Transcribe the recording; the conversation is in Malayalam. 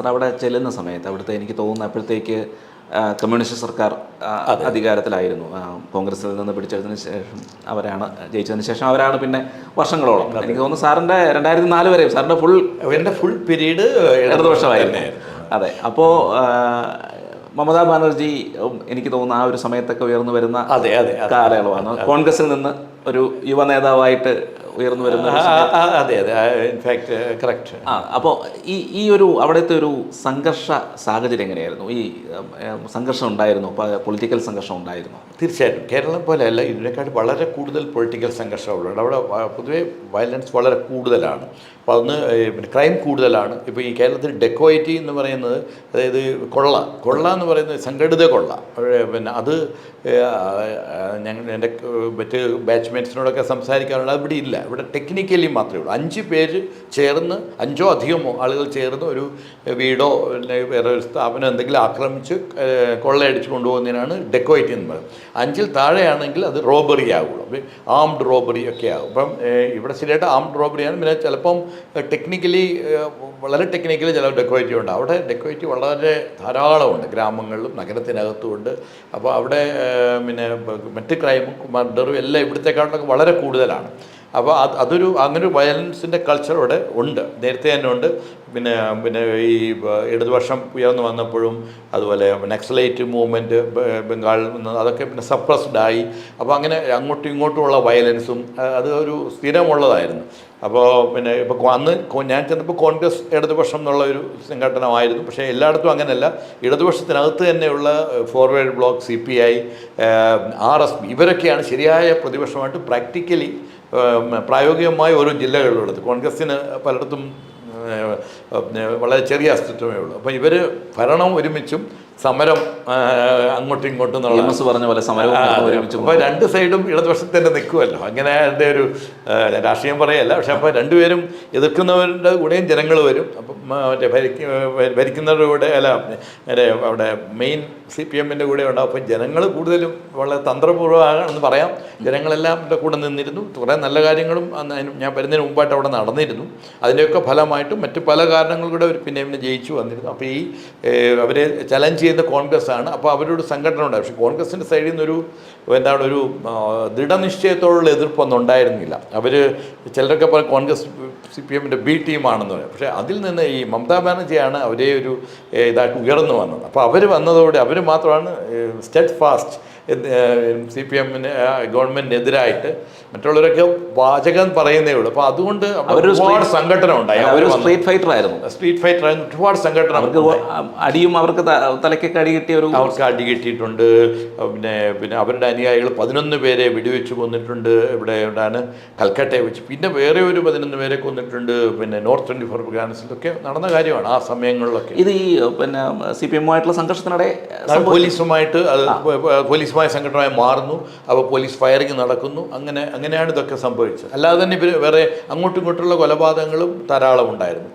സാർ അവിടെ ചെല്ലുന്ന സമയത്ത് അവിടുത്തെ എനിക്ക് തോന്നുന്നു അപ്പോഴത്തേക്ക് കമ്മ്യൂണിസ്റ്റ് സർക്കാർ അധികാരത്തിലായിരുന്നു. കോൺഗ്രസിൽ നിന്ന് പിടിച്ചെടുത്തതിന് ശേഷം അവരാണ് ജയിച്ചതിന് ശേഷം അവരാണ് പിന്നെ വർഷങ്ങളോളം. എനിക്ക് തോന്നുന്നു സാറിന്റെ രണ്ടായിരത്തി നാല് വരെയും സാറിന്റെ ഫുൾ എന്റെ ഫുൾ പീരീഡ് ഇടതുപക്ഷമായിരുന്നു. അതെ. അപ്പോൾ മമതാ ബാനർജി എനിക്ക് തോന്നുന്നു ആ ഒരു സമയത്തൊക്കെ ഉയർന്നു വരുന്ന അതെ അതെ അതെ. കാലയളവാണ്. കോൺഗ്രസിൽ നിന്ന് ഒരു യുവ നേതാവായിട്ട് ഉയർന്നു വരുന്ന അതെ അതെ. ഇൻഫാക്ട് കറക്റ്റ് ആ അപ്പോൾ ഈ ഈ ഒരു അവിടുത്തെ ഒരു സംഘർഷ സാഹചര്യം എങ്ങനെയായിരുന്നു? ഈ സംഘർഷം ഉണ്ടായിരുന്നു പൊളിറ്റിക്കൽ സംഘർഷം ഉണ്ടായിരുന്നു. തീർച്ചയായിട്ടും. കേരളം പോലെ അല്ല ഇതിനേക്കാട്ട് വളരെ കൂടുതൽ പൊളിറ്റിക്കൽ സംഘർഷമുള്ളത് അവിടെ പൊതുവേ വയലൻസ് വളരെ കൂടുതലാണ്. അപ്പോൾ അന്ന് പിന്നെ ക്രൈം കൂടുതലാണ്. ഇപ്പോൾ ഈ കേരളത്തിൽ ഡെക്കോയിറ്റി എന്ന് പറയുന്നത് അതായത് കൊള്ള കൊള്ള എന്ന് പറയുന്നത് സംഘടിത കൊള്ള. പിന്നെ അത് ഞങ്ങൾ എന്റെ മറ്റ് ബാച്ച്മേറ്റ്സിനോടൊക്കെ സംസാരിക്കാറുണ്ട്. അവിടെ ഇല്ല. ഇവിടെ ടെക്നിക്കലി മാത്രമേ ഉള്ളൂ. അഞ്ച് പേര് ചേർന്ന് അഞ്ചോ അധികമോ ആളുകൾ ചേർന്ന് ഒരു വീടോ വേറെ ഒരു സ്ഥാപനം എന്തെങ്കിലും ആക്രമിച്ച് കൊള്ളയടിച്ച് കൊണ്ടുപോകുന്നതിനാണ് ഡെക്കോയിറ്റി എന്ന് പറയുന്നത്. അഞ്ചിൽ താഴെയാണെങ്കിൽ അത് റോബറി ആകുള്ളൂ. ആംഡ് റോബറി ഒക്കെ ആകും. അപ്പം ഇവിടെ ശരിയായിട്ട് ആംഡ് റോബറിയാണ് പിന്നെ ചിലപ്പം ടെക്നിക്കലി വളരെ ടെക്നിക്കലി ചില ഡെക്കോയിറ്റി ഉണ്ട്. അവിടെ ഡെക്കോയിറ്റി വളരെ ധാരാളമുണ്ട്. ഗ്രാമങ്ങളിലും നഗരത്തിനകത്തുമുണ്ട്. അപ്പോൾ അവിടെ പിന്നെ മറ്റ് ക്രൈമും മർഡറും എല്ലാം ഇവിടുത്തെക്കാട്ടിലൊക്കെ വളരെ കൂടുതലാണ്. അപ്പോൾ അത് അതൊരു അങ്ങനെ ഒരു വയലൻസിന്റെ കൾച്ചർ ഇവിടെ ഉണ്ട്. നേരത്തെ തന്നെ ഉണ്ട്. പിന്നെ പിന്നെ ഈ ഇടതുപക്ഷം ഉയർന്നു വന്നപ്പോഴും അതുപോലെ നെക്സലൈറ്റ് മൂവ്മെന്റ് ബംഗാളിൽ നിന്ന് അതൊക്കെ പിന്നെ സപ്രസ്ഡ് ആയി. അപ്പോൾ അങ്ങനെ അങ്ങോട്ടും ഇങ്ങോട്ടുമുള്ള വയലൻസും അത് ഒരു സ്ഥിരമുള്ളതായിരുന്നു. അപ്പോൾ പിന്നെ ഇപ്പോൾ അന്ന് ഞാൻ ചെന്നപ്പോൾ കോൺഗ്രസ് ഇടതുപക്ഷം എന്നുള്ള ഒരു സംഘടനമായിരുന്നു. പക്ഷേ എല്ലായിടത്തും അങ്ങനെയല്ല. ഇടതുപക്ഷത്തിനകത്ത് തന്നെയുള്ള forward block C P I R S ഇവരൊക്കെയാണ് ശരിയായ പ്രതിപക്ഷമായിട്ട് പ്രാക്ടിക്കലി പ്രായോഗികമായ ഓരോ ജില്ലകളിലുള്ളത് കോൺഗ്രസ്സിന് പലയിടത്തും വളരെ ചെറിയ അസ്തിത്വമേ ഉള്ളൂ. അപ്പം ഇവർ ഭരണം ഒരുമിച്ചും സമരം അങ്ങോട്ടും ഇങ്ങോട്ടും എന്നുള്ള പറഞ്ഞ പോലെ സമരം ഒരുമിച്ച് അപ്പോൾ രണ്ട് സൈഡും ഇടതുപക്ഷത്തിൽ തന്നെ നിൽക്കുമല്ലോ അങ്ങനെ അതിന്റെ ഒരു രാഷ്ട്രീയം പറയല്ല. പക്ഷെ അപ്പോൾ രണ്ടുപേരും എതിർക്കുന്നവരുടെ കൂടെയും ജനങ്ങൾ വരും. അപ്പം മറ്റേ ഭരിക്കുന്നവരുടെ കൂടെ അല്ല അവിടെ മെയിൻ സി പി എമ്മിന്റെ കൂടെ ഉണ്ടാവും. അപ്പോൾ ജനങ്ങൾ കൂടുതലും വളരെ തന്ത്രപൂർവമാണെന്ന് പറയാം. ജനങ്ങളെല്ലാം കൂടെ നിന്നിരുന്നു. കുറേ നല്ല കാര്യങ്ങളും അന്ന് ഞാൻ വരുന്നതിന് മുമ്പായിട്ട് അവിടെ നടന്നിരുന്നു. അതിന്റെയൊക്കെ ഫലമായിട്ടും മറ്റു പല കാരണങ്ങൾ കൂടെ അവർ പിന്നെ പിന്നെ ജയിച്ചു വന്നിരുന്നു. അപ്പോൾ ഈ അവരെ ചലഞ്ച് ചെയ്യുന്ന കോൺഗ്രസ് ആണ് അപ്പോൾ അവരോട് സംഘടന ഉണ്ടായി. പക്ഷേ കോൺഗ്രസിന്റെ സൈഡിൽ നിന്നൊരു എന്താണ് ഒരു ദൃഢനിശ്ചയത്തോടുള്ള എതിർപ്പൊന്നും ഉണ്ടായിരുന്നില്ല. അവർ ചിലരൊക്കെ പറയും കോൺഗ്രസ് സി പി എമ്മിന്റെ ബി ടീമാണെന്ന് പറയും. പക്ഷേ അതിൽ നിന്ന് ഈ മമതാ ബാനർജിയാണ് അവരെ ഒരു ഇതായിട്ട് ഉയർന്നു വന്നത്. അപ്പോൾ അവർ വന്നതോടെ അവർ മാത്രമാണ് സ്റ്റെഡ് ഫാസ്റ്റ് സി പി എമ്മിന് ഗവൺമെന്റിനെതിരായിട്ട് മറ്റുള്ളവരൊക്കെ വാചകം പറയുന്നേ ഉള്ളൂ. അപ്പോൾ അതുകൊണ്ട് ഒരുപാട് സംഘടന ഉണ്ടായി. സ്ട്രീറ്റ് ഫൈറ്റർ ആയിരുന്നു. സ്ട്രീറ്റ് ഫൈറ്റർ ആയിരുന്നു. ഒരുപാട് സംഘടന അവർക്ക് അടിയും അവർക്ക് തലയ്ക്ക് തലയ്ക്കൊക്കെ അടി കിട്ടിയ ഒരു അവർക്ക് അടി കിട്ടിയിട്ടുണ്ട്. പിന്നെ പിന്നെ അവരുടെ അനുയായികൾ പതിനൊന്ന് പേരെ വെടിവെച്ച് കൊന്നിട്ടുണ്ട്. ഇവിടെ ഉണ്ടാണ് കൽക്കട്ടയെ വെച്ച്. പിന്നെ വേറെ ഒരു പതിനൊന്ന് പേരെ കൊന്നിട്ടുണ്ട്. പിന്നെ നോർത്ത് ട്വന്റി ഫോർ ഗാനസിലൊക്കെ നടന്ന കാര്യമാണ് ആ സമയങ്ങളിലൊക്കെ. ഇത് ഈ പിന്നെ സി പി എമ്മുമായിട്ടുള്ള സംഘർഷത്തിനിടെ പോലീസുമായിട്ട് പോലീസുമായിട്ട് അത് പോലീസുമായ സംഘടനമായി മാറുന്നു. അപ്പോൾ പോലീസ് ഫയറിങ് നടക്കുന്നു. അങ്ങനെ അങ്ങനെയാണ് ഇതൊക്കെ സംഭവിച്ചത്. അല്ലാതെ തന്നെ ഇവർ വേറെ അങ്ങോട്ടും ഇങ്ങോട്ടുള്ള കൊലപാതകങ്ങളും ധാരാളം ഉണ്ടായിരുന്നു.